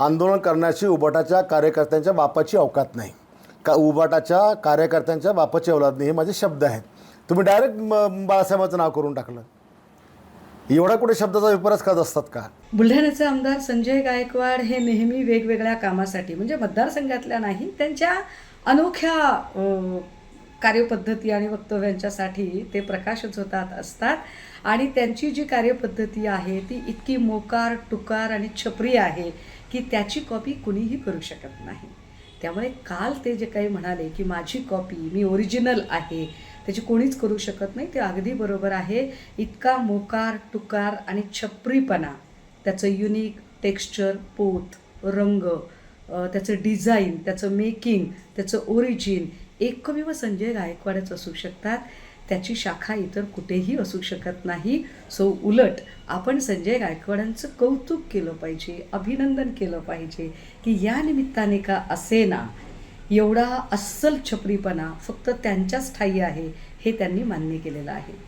आंदोलन करण्याची उबाटाच्या कार्यकर्त्यांच्या बापाची अवकात नाही. का उबाटाच्या कार्यकर्त्यांच्या बापाची अवलाद नाही हे माझे शब्द आहेत. तुम्ही डायरेक्ट बाळासाहेबांचं नाव करून टाकलं. एवढा कुठे शब्दाचा विपरास करत असतात का? बुलढाण्याचे आमदार संजय गायकवाड हे नेहमी वेगवेगळ्या कामासाठी म्हणजे मतदारसंघातल्या नाही त्यांच्या अनोख्या कार्यपद्धती आणि वक्तव्यांच्यासाठी ते प्रकाशच होतात असतात. आणि त्यांची जी कार्यपद्धती आहे ती इतकी मोकार टुकार आणि छपरी आहे की त्याची कॉपी कुणीही करू शकत नाही. त्यामुळे काल ते जे काही म्हणाले की माझी कॉपी मी ओरिजिनल आहे त्याची कोणीच करू शकत नाही ते अगदी बरोबर आहे. इतका मोकार टुकार आणि छपरीपणा त्याचं युनिक टेक्स्चर पोत रंग त्याचं डिझाईन त्याचं मेकिंग त्याचं ओरिजिन एकमेव संजय गायकवाडच असू शकतात. त्याची शाखा इतर कुठेही असू शकत नाही. सो उलट आपण संजय गायकवाडांचं कौतुक केलं पाहिजे अभिनंदन केलं पाहिजे की या निमित्ताने का असेना एवढा अस्सल छपरीपणा फक्त त्यांच्याच ठाई आहे हे त्यांनी मान्य केलेलं आहे.